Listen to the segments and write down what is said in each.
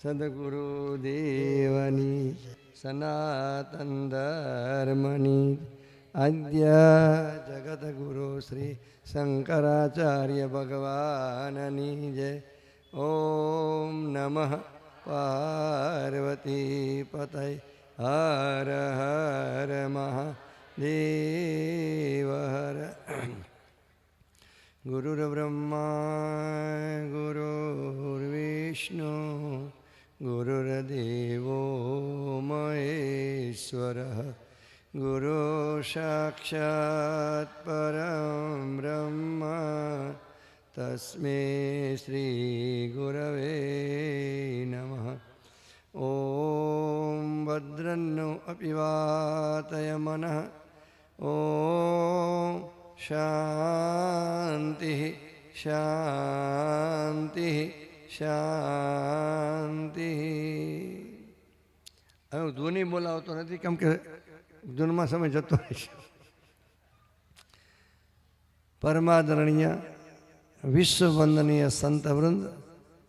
સદગુરુદેવની સનાતન ધર્મની અદ્ય જગદગુરુ શ્રી શંકરાચાર્ય ભગવાનની જય ઓમ નમઃ પાર્વતી પતય હર હર મહાદેવ હર ગુરુર્બ્રહ્મા ગુરુર્વિષ્ણુ गुरुर्देवो महेश्वरः गुरु साक्षात् परं ब्रह्म तस्मै श्रीगुरवे नमः ॐ भद्रन्नो अपि वातय मनः ॐ शान्तिः शान्तिः શાંતિઃ. હવે હું ધૂની બોલાવતો નથી, કેમ કે ધૂનમાં સમય જતો રહેશે પરમાદરણીય વિશ્વવંદનીય સંતવૃંદ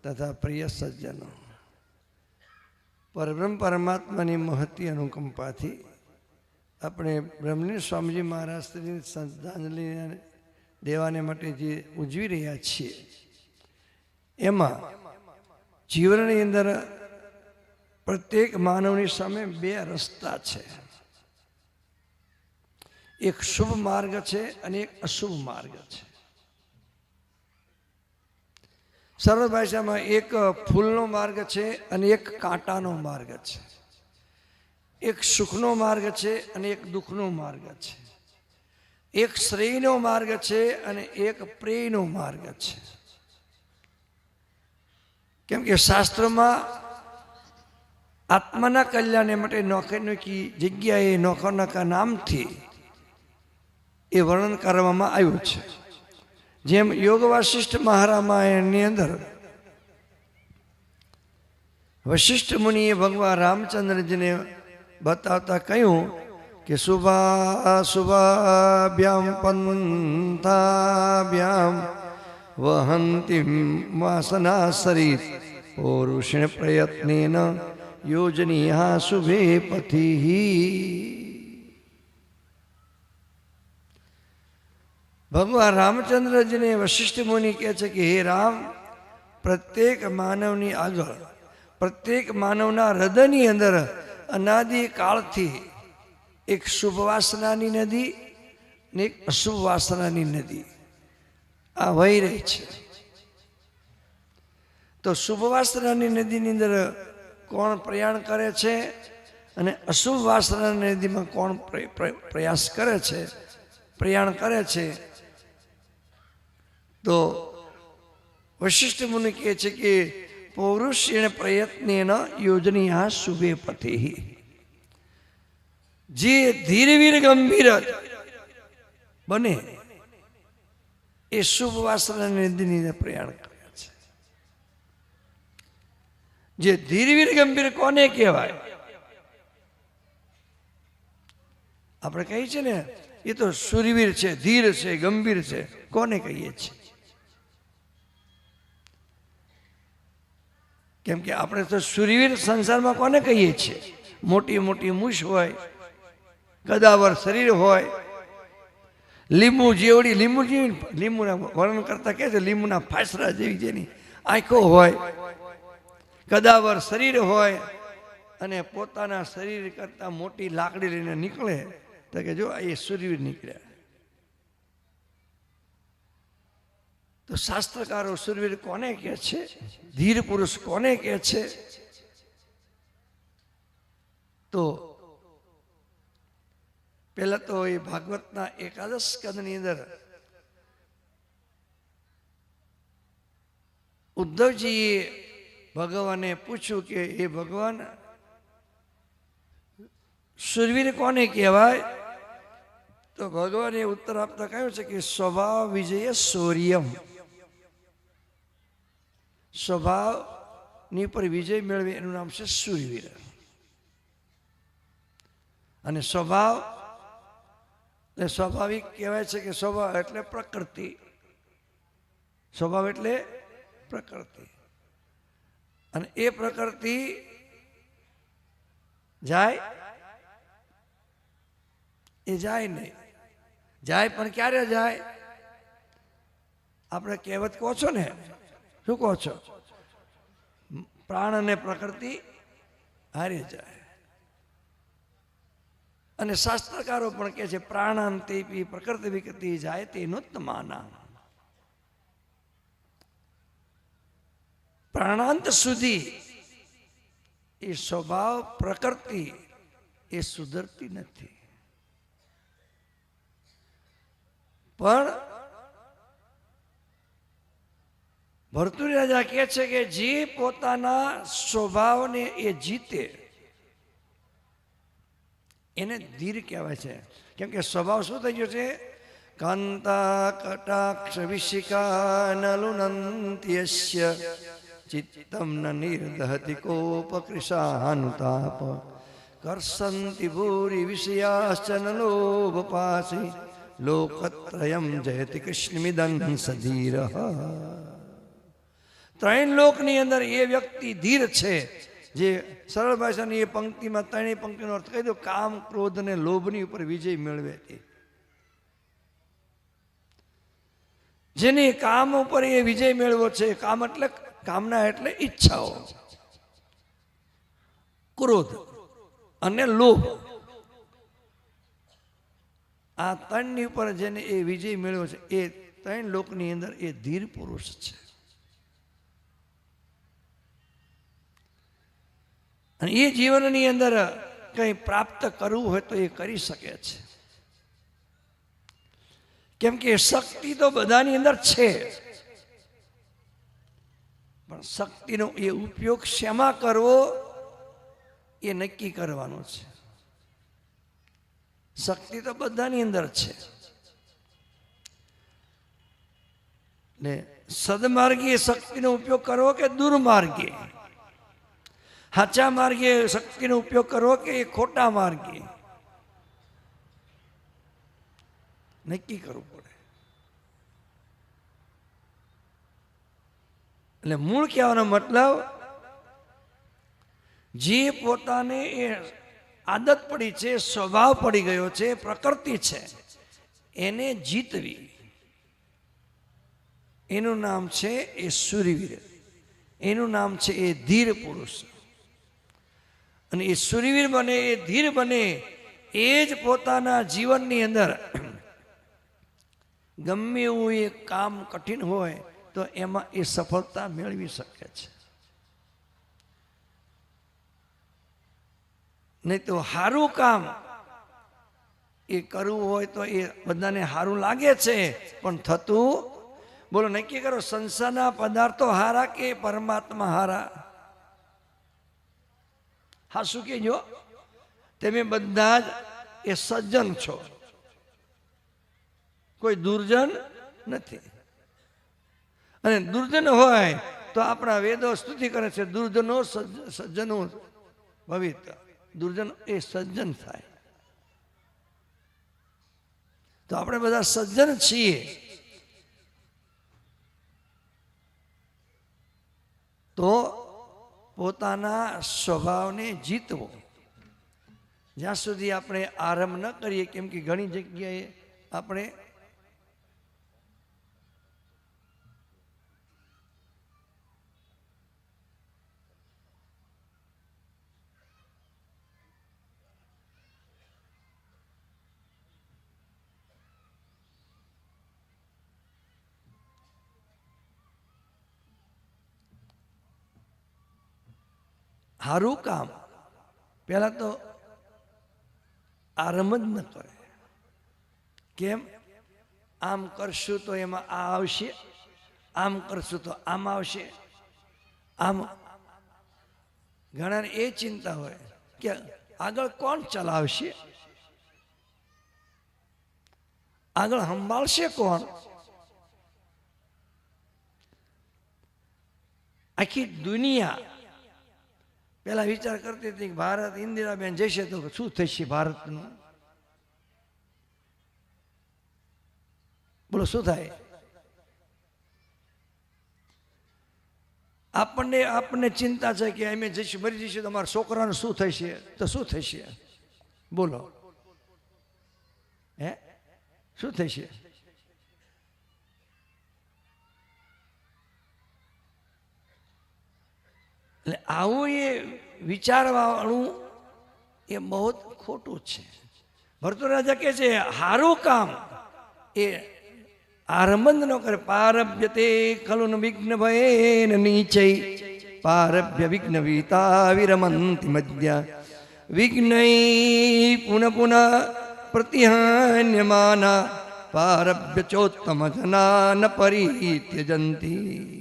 તથા પ્રિય સજ્જનો. પરબ્રહ્મ પરમાત્માની મહતી અનુકંપાથી આપણે બ્રહ્મની સ્વામીજી મહારાજની શ્રદ્ધાંજલિ દેવાને માટે જે ઉજવી રહ્યા છીએ, એમાં જીવનની અંદર પ્રત્યેક માનવની સામે બે રસ્તા છે. એક શુભ માર્ગ છે અને એક અશુભ માર્ગ છે. સરળ ભાષામાં એક ફૂલનો માર્ગ છે અને એક કાંટાનો માર્ગ છે. એક સુખનો માર્ગ છે અને એક દુઃખનો માર્ગ છે. એક શ્રેયનો માર્ગ છે અને એક પ્રેયનો માર્ગ છે. કેમ કે શાસ્ત્રમાં આત્માના કલ્યાણ માટે નોખી જગ્યાએ નોખા નામથી એ વર્ણન કરવામાં આવ્યું છે. જેમ યોગ વાસિષ્ઠ મહારામાયણની અંદર વશિષ્ઠ મુનિએ ભગવાન રામચંદ્રજીને બતાવતા કહ્યું કે શુભા, શુભાભ્યામ પંથાભ્યામ વહંતી વાસના શરીર પૌરુષણ પ્રયત્નેન યોજનીયા શુભે પથી ભગવાન રામચંદ્રજીને વશિષ્ઠ મુનિ કહે છે કે હે રામ પ્રત્યેક માનવની આગળ પ્રત્યેક માનવના હૃદયની અંદર અનાદિ કાળથી એક શુભ વાસનાની નદી ને એક અશુભ વાસનાની નદી આ વહી રહી છે. તો શુભવાસનાની નદીની અંદર કોણ પ્રયાણ કરે છે અને અશુભ વાસનાની નદીમાં કોણ પ્ર- પ્ર- પ્રયાસ કરે છે, પ્રયાણ કરે છે? તો વશિષ્ઠ મુનિ કહે છે કે પૌરુષેણ પ્રયત્નેન યોજનીયા શુભે પતે. જે ધીરવીર ગંભીર બને એ શુભ વાસના નિધિને પ્રયાણ કરે છે જે ધીરવીર ગંભીર કોને કહેવાય આપણે કહીએ છીએ ને એ તો સુરવીર છે ધીર છે ગંભીર છે કોને કહીએ છીએ કેમ કે આપણે તો સુરવીર સંસારમાં કોને કહીએ છીએ? મોટી મોટી મૂછ હોય કદાવર શરીર હોય લીંબુ જેવડી, લીંબુ જેવી લીંબુના વર્ણન કરતા કહે છે, લીંબુના ફાસરા જેવી જેની આંખો હોય, કદાવર શરીર હોય, અને પોતાના શરીર કરતાં મોટી લાકડી લઈને નીકળે, તો કે જો એ સુરવીર નીકળ્યા તો શાસ્ત્રકારો સુરવીર કોને કહે છે? ધીર પુરુષ કોને કહે છે? તો પહેલા તો એ ભાગવતના એકાદશ સ્કંદની અંદર ઉદ્ધવજીએ ભગવાને પૂછ્યું કે એ ભગવાન સુરવીર કોને કહેવાય? તો ભગવાને ઉત્તર આપતા કહ્યું છે કે, સ્વભાવ વિજય સૌર્યમ સ્વભાવની પર વિજય મેળવે એનું નામ છે સૂર્યવીર અને સ્વભાવ એટલે સ્વાભાવિક કહેવાય છે કે સ્વભાવ એટલે પ્રકૃતિ. સ્વભાવ એટલે પ્રકૃતિ. અને એ પ્રકૃતિ જાય, એ જાય નહીં. જાય પણ ક્યારે જાય? આપણે કહેવત કહો છો ને? શું કહો છો? પ્રાણ અને પ્રકૃતિ હારે જાય. અને શાસ્ત્રકારો પણ કહે છે, પ્રાણાંતે પ્રકૃતિ વિકૃતિ જાય તેનો તમાના પ્રાણાંત સુધી એ સ્વભાવ પ્રકૃતિ એ સુધરતી નથી. પણ ભરતુરી રાજા કહે છે કે જે પોતાના સ્વભાવને એ જીતે એને ધીર કહેવાય છે. કેમ કે સ્વભાવ શું થઈ ગયો છે? કાંતા કટાક્ષ વિશિકા નલુનંત્યસ્ય ચિત્તમ ન નિર્દહતિ કોપકૃશાનુતાપ. કર્ષંતિ ભૂરી વિષયાશ્ચ ન લોભપાસી લોકત્રયમ જયતિ કૃષ્ણમિદન સધીર. ત્રણ લોકની અંદર એ વ્યક્તિ ધીર છે. જે સરળ ભાષાની એ પંક્તિમાં ત્રણેય પંક્તિનો અર્થ કહી દો, કામ, ક્રોધ અને લોભની ઉપર વિજય મેળવે તે. જેને કામ ઉપર એ વિજય મેળવો છે, કામ એટલે, કામના એટલે ઈચ્છાઓ. ક્રોધ અને લોભ. આ ત્રણની ઉપર જેને એ વિજય મેળવ્યો છે, એ ત્રણ લોકની અંદર એ ધીર પુરુષ છે. અને એ જીવનની અંદર કંઈ પ્રાપ્ત કરવું હોય તો એ કરી શકે છે. કેમ કે શક્તિ તો બધાની અંદર છે. પણ શક્તિનો એ ઉપયોગ શેમાં કરવો? એ નક્કી કરવાનો છે. શક્તિ તો બધાની અંદર છે. ને સદમાર્ગીય શક્તિનો ઉપયોગ કરવો કે દુર્માર્ગે સાચા માર્ગે શક્તિનો ઉપયોગ કરવો કે એ ખોટા માર્ગે? નક્કી કરવું પડે. એટલે મૂળ કહેવાનો મતલબ, જે પોતાને એ આદત પડી છે, સ્વભાવ પડી ગયો છે, પ્રકૃતિ છે, એને જીતવી. એનું નામ છે એ સૂર્યવીર. એનું નામ છે એ ધીર પુરુષ. અને એ સુરવીર બને, એ ધીર બને, એ જ પોતાના જીવનની અંદર ગમે એવું એ કામ કઠિન હોય, તો એમાં એ સફળતા મેળવી શકે છે. નહીં તો સારું કામ એ કરવું હોય તો એ બધાને સારું લાગે છે, પણ થતું બોલો, નક્કી કરો, સંસારના પદાર્થો હારા કે પરમાત્મા હારા? હા શું કહેજો તમે બધા જ એ સજ્જન છો. કોઈ દુર્જન નથી. અને દુર્જન હોય તો આપણા વેદો સ્તુતિ કરે છે, દુર્જનો સજ્જનો ભવિત. દુર્જન એ સજ્જન થાય. તો આપણે બધા સજ્જન છીએ. તો પોતાના સ્વભાવને જીતવો. જ્યાં સુધી આપણે આરંભ ન કરીએ કેમ કે ઘણી જગ્યાએ આપણે સારું કામ. પહેલાં તો આરમ જ ન કરે કેમ? આમ કરશું તો એમાં આ આવશે, આમ કરશું તો આમ આવશે. આમ ઘણાને એ ચિંતા હોય કે આગળ કોણ ચલાવશે? આગળ સંભાળશે કોણ? આખી દુનિયા પેલા વિચાર કરતી હતી કે ભારત ઇન્દિરાબેન જશે તો શું થશે ભારતનું? બોલો, શું થાય? આપણને આપણને ચિંતા છે કે અમે જઈશું, મરી જઈશું, તો અમારા છોકરાનું શું થશે? તો શું થશે? બોલો. હે? શું થશે? એટલે આવું એ વિચારવાળું એ બહુ ખોટું છે. ભરતો રાજા કહે છે, હારું કામ. એ આરંભ ન કરે પારભ્ય તે ખલુન વિઘ્ન ભય નીચય, પારભ્ય વિઘ્ન વિતા વિરમંતિ મધ્યા. વિઘ્ન પુનઃ પુનઃ પ્રતિહાન્યમાના, પારભ્ય ચોત્તમ જના ન પરિત્યજંતી.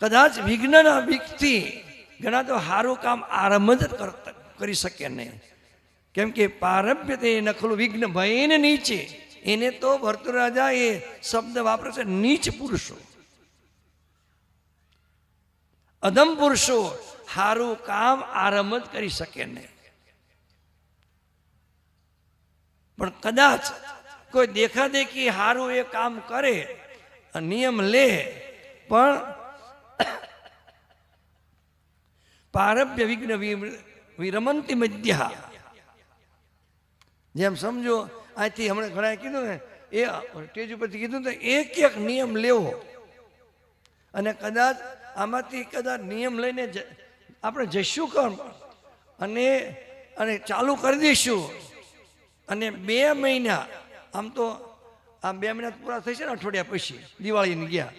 કદાચ વિઘ્નના બીકથી ઘણા તો સારું કામ આરંભ જ કરતા કરી શકે નહીં કેમ કે પારભ્ય તે નખલું વિઘ્ન ભયને નીચે. એને તો ભરતરાજા એ શબ્દ વાપરે છે નીચ પુરુષો. અધમ પુરુષો સારું કામ આરંભ જ કરી શકે નહીં પણ કદાચ કોઈ દેખાદેખી સારું એ કામ કરે, નિયમ લે, પણ પારભ્ય વિઘ્ન વિરમંતી મધ્યા. જેમ સમજો અહીંથી હમણાં ઘણા કીધું ને, એ સ્ટેજ ઉપરથી કીધું ને, એક એક નિયમ લેવો. અને કદાચ આમાંથી કદાચ નિયમ લઈને આપણે જઈશું કર્મ અને અને ચાલુ કરી દઈશું. અને બે મહિના, આમ તો આમ બે મહિના પૂરા થશે ને અઠવાડિયા પછી, દિવાળીની ગયા.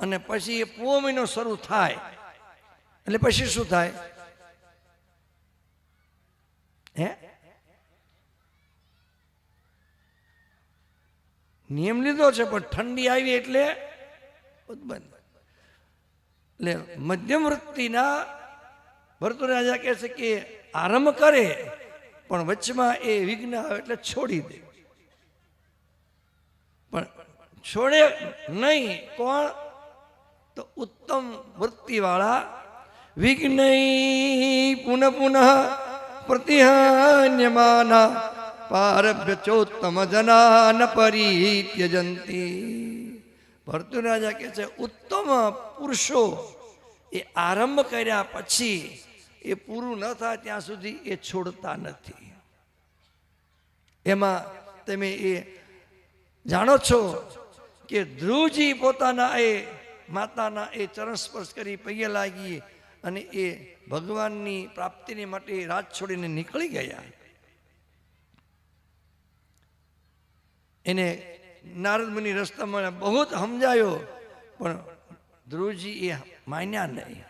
અને પછી એ પૂરો મહિનો શરૂ થાય. એટલે પછી શું થાય? હે? નિયમ લીધો છે, પણ ઠંડી આવી એટલે બંધ એટલે મધ્યમ વૃત્તિના ભરતુ રાજા કહે છે કે આરંભ કરે, પણ વચમાં એ વિઘ્ન આવે એટલે છોડી દે. પણ છોડે નહીં, કોણ? તો ઉત્તમ વૃત્તિવાળા વિઘ્ન પુનઃ પુનઃ પ્રતિહાન્યમાના પારભ્યચોત્તમ ચોત્તમ જના ન પરિત્યજંતી ભરતુ રાજા કહે છે ઉત્તમ પુરુષો એ આરંભ કર્યા પછી એ પૂરું ન થાય ત્યાં સુધી એ છોડતા નથી એમાં તમે એ જાણો છો કે ધ્રુવજી પોતાના એ માતાના એ ચરણ સ્પર્શ કરી પૈયે લાગી અને એ ભગવાનની પ્રાપ્તિને માટે રાત છોડીને નીકળી ગયા. એને નારદ મુનિ રસ્તામાં બહુ સમજાયો, પણ ધ્રુવજી એ માન્યા નહીં.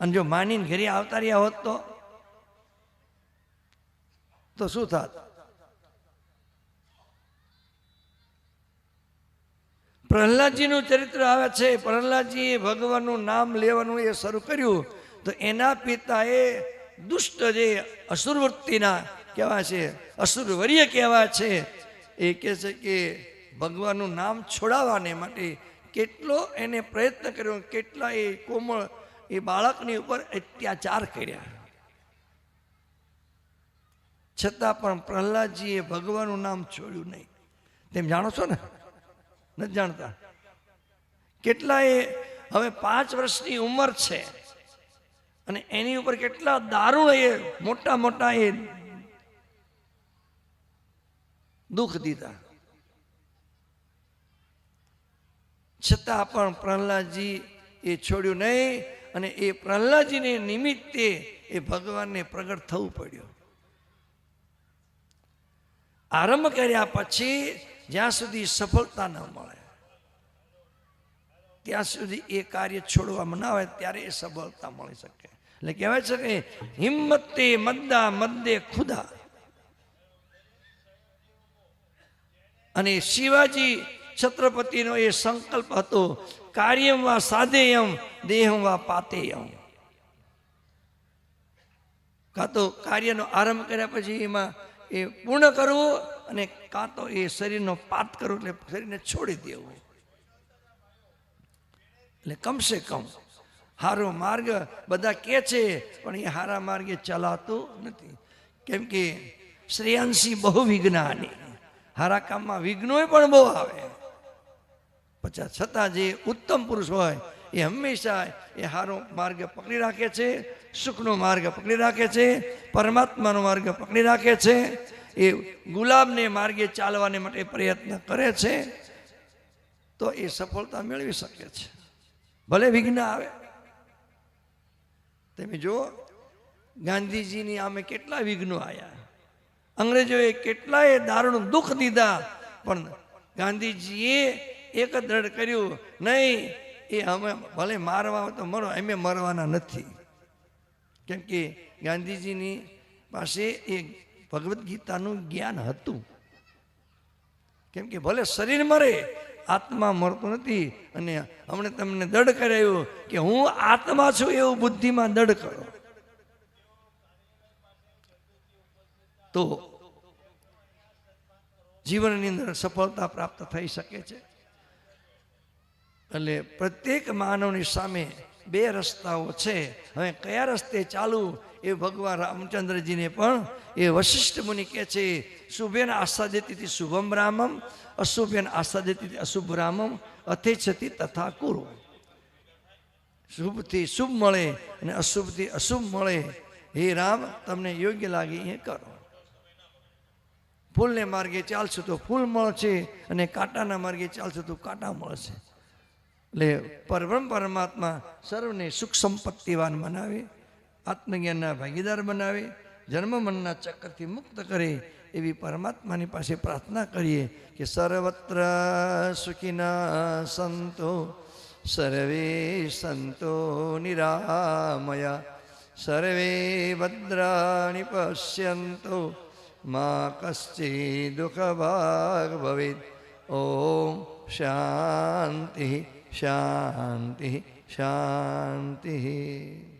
અને જો માનીને ઘરે આવતા રહ્યા હોત તો? તો શું થાત? પ્રહલાદજીનું ચરિત્ર આવે છે. પ્રહલાદજીએ ભગવાનનું નામ લેવાનું એ શરૂ કર્યું. તો એના પિતાએ દુષ્ટ જે અસુરવૃત્તિના કહેવા છે, અસુરવર્ય કહેવા છે, એ કહે છે કે ભગવાનનું નામ છોડાવવાને માટે કેટલો એને પ્રયત્ન કર્યો, કેટલા એ કોમળ એ બાળકની ઉપર અત્યાચાર કર્યા. છતાં પણ પ્રહલાદજીએ ભગવાનનું નામ છોડ્યું નહીં. તેમ જાણો છો ને? નથી જાણતા? કેટલા એ હવે પાંચ વર્ષની ઉંમર છે. અને એની ઉપર કેટલા દારૂણ એ, મોટા મોટા એ દુઃખ દીધા. છતાં પણ પ્રહલાદજી એ છોડ્યું નહીં અને એ પ્રહલાદજીને નિમિત્તે એ ભગવાનને પ્રગટ થવું પડ્યું. આરંભ કર્યા પછી જ્યાં સુધી સફળતા ન મળે, ત્યાં સુધી એ કાર્ય છોડવામાં ના આવે ત્યારે એ સફળતા મળી શકે. એટલે કહેવાય છે કે હિંમતે મદ્દા, મદ્દે ખુદા. અને શિવાજી છત્રપતિનો એ સંકલ્પ હતો, કાર્યમ વા સાધેયમ, દેહમ વા પાતેયમ. કાં તો કાર્યનો આરંભ કર્યા પછી એમાં એ પૂર્ણ કરવું અને કાં તો એ શરીરનો પાત કરવો, એટલે શરીરને છોડી દેવું. એટલે કમસે કમ હારો માર્ગ બધા કે છે, પણ એ હારા માર્ગે ચલાતું નથી. કેમ કે શ્રેયાંશી બહુ વિજ્ઞાની. હારા કામમાં વિઘ્નોય પણ બહુ આવે. પચાસ છતાં જે ઉત્તમ પુરુષ હોય, એ હંમેશા એ સારો માર્ગ પકડી રાખે છે, સુખનો માર્ગ પકડી રાખે છે, પરમાત્માનો માર્ગ પકડી રાખે છે, એ ગુલાબને માર્ગે ચાલવાને માટે પ્રયત્ન કરે છે, તો એ સફળતા મેળવી શકે છે. ભલે વિઘ્ન આવે તમે જુઓ, ગાંધીજીની આમે કેટલા વિઘ્નો આવ્યા અંગ્રેજોએ કેટલાય દારૂણ દુઃખ દીધા, પણ ગાંધીજીએ એક દ્રઢ કર્યું, નહીં, એ અમે ભલે મારવા તો મરો, અમે મરવાના નથી. કેમ કે ગાંધીજીની પાસે એ ભગવદ્ ગીતાનું જ્ઞાન હતું. કેમ કે ભલે શરીર મરે આત્મા મરતો નથી. અને હમણે તમને દડ કરાયું કે હું આત્મા છું એવું બુદ્ધિમાં દડ કરો. તો જીવનની અંદર સફળતા પ્રાપ્ત થઈ શકે છે. એટલે પ્રત્યેક માનવની સામે બે રસ્તાઓ છે. હવે કયા રસ્તે ચાલવું એ ભગવાન રામચંદ્રજીને પણ એ વશિષ્ઠ મુનિ કહે છે, શુભેન આસાદિતિ શુભમ રામમ, અશુભેન આસ્થા આસાદિતિ અશુભ રામમ અથેછતી તથા કુરુ. શુભથી શુભ મળે અને અશુભથી અશુભ મળે. હે રામ, તમને યોગ્ય લાગે, એ કરો. ફૂલને માર્ગે ચાલશો તો ફૂલ મળશે અને કાંટાના માર્ગે ચાલશો તો કાંટા મળશે. એટલે પરબ્રહ્મ પરમાત્મા સર્વને સુખ સંપત્તિવાન બનાવે આત્મજ્ઞાનના ભાગીદાર બનાવે, જન્મ મનના ચક્કરથી મુક્ત કરે એવી પરમાત્માની પાસે પ્રાર્થના કરીએ કે સર્વત્ર સુખીના સંતો, સર્વે સંતો નિરામયા, સર્વે ભદ્રાણી પશ્યંતો, મા કશ્ચિ દુઃખભાગ ભવેત ઓમ શાંતિ શાંતિ શાંતિ.